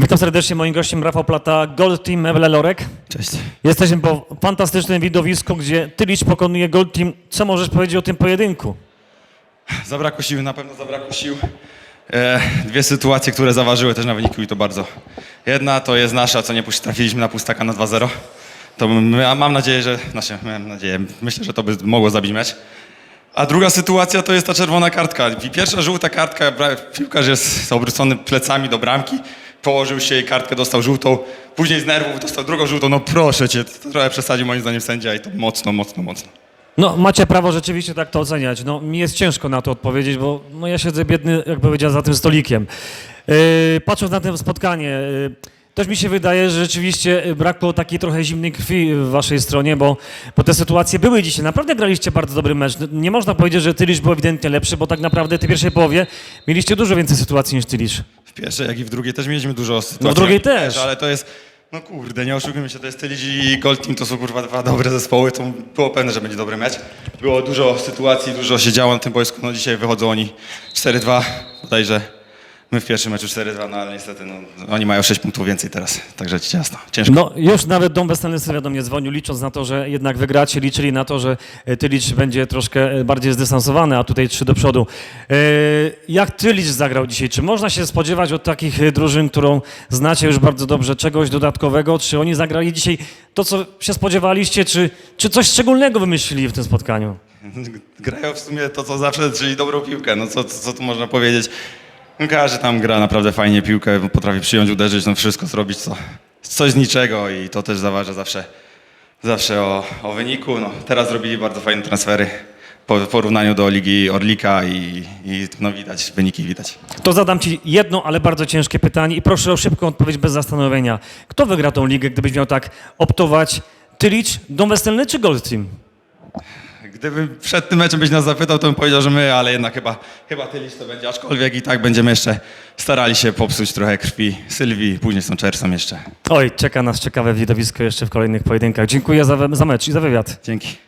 Witam serdecznie, moim gościem Rafał Plata, Gold Team Meble Lorek. Cześć. Jesteśmy po fantastycznym widowisku, gdzie Tylicz pokonuje Gold Team. Co możesz powiedzieć o tym pojedynku? Zabrakło sił, na pewno zabrakło sił. E, dwie sytuacje, które zaważyły też na wyniku i to bardzo. Jedna to jest nasza, co nie trafiliśmy na pustaka na 2-0. To my, a mam nadzieję, że, znaczy miałem nadzieję, myślę, że to by mogło zabić mecz. A druga sytuacja to jest ta czerwona kartka. Pierwsza żółta kartka, piłkarz jest obrócony plecami do bramki, położył się i kartkę dostał żółtą. Później z nerwów dostał drugą żółtą. No proszę cię, to trochę przesadził moim zdaniem sędzia i to mocno, mocno, mocno. No, macie prawo rzeczywiście tak to oceniać. No, mi jest ciężko na to odpowiedzieć, bo no, ja siedzę biedny, jak powiedział, za tym stolikiem. Yy, patrząc na to spotkanie, yy, też mi się wydaje, że rzeczywiście yy, brakło takiej trochę zimnej krwi w waszej stronie, bo, bo te sytuacje były dzisiaj. Naprawdę graliście bardzo dobry mecz. No, Nie można powiedzieć, że Tylisz był ewidentnie lepszy, bo tak naprawdę w tej pierwszej połowie mieliście dużo więcej sytuacji niż Tylisz. Pierwszej, jak i w drugiej też mieliśmy dużo sytuacji. No w drugiej też. Ale to jest, no kurde, nie oszukujmy się, to jest Tylić i Gold Team, to są kurwa dwa dobre zespoły, to było pewne, że będzie dobry mecz. Było dużo sytuacji, dużo się działo na tym boisku, no dzisiaj wychodzą oni 4-2, bodajże my w pierwszym meczu 4-2, no ale niestety no, oni mają 6 punktów więcej teraz, także ci jasno, ciężko. No już nawet Dom Weselny Sylwia do mnie dzwonił, licząc na to, że jednak wygracie, liczyli na to, że e, Tylicz będzie troszkę e, bardziej zdystansowany, a tutaj trzy do przodu. E, Jak Tylicz zagrał dzisiaj? Czy można się spodziewać od takich drużyn, którą znacie już bardzo dobrze, czegoś dodatkowego? Czy oni zagrali dzisiaj to, co się spodziewaliście, czy, czy coś szczególnego wymyślili w tym spotkaniu? Grają w sumie to, co zawsze, czyli dobrą piłkę, no co, co, co tu można powiedzieć. No, każdy tam gra naprawdę fajnie piłkę, potrafi przyjąć, uderzyć, no wszystko zrobić, co, coś z niczego i to też zaważa zawsze, zawsze o, o wyniku. No, teraz zrobili bardzo fajne transfery po w porównaniu do Ligi Orlika i, i no widać, wyniki widać. To zadam Ci jedno, ale bardzo ciężkie pytanie i proszę o szybką odpowiedź bez zastanowienia. Kto wygra tą ligę, gdybyś miał tak optować? Tylicz, Dom Weselny czy Gold Team? Gdyby przed tym meczem byś nas zapytał, to bym powiedział, że my, ale jednak chyba, chyba Tylisz to będzie, aczkolwiek i tak będziemy jeszcze starali się popsuć trochę krwi Sylwii, później z tą Czersom jeszcze. Oj, czeka nas ciekawe widowisko jeszcze w kolejnych pojedynkach. Dziękuję za, za mecz i za wywiad. Dzięki.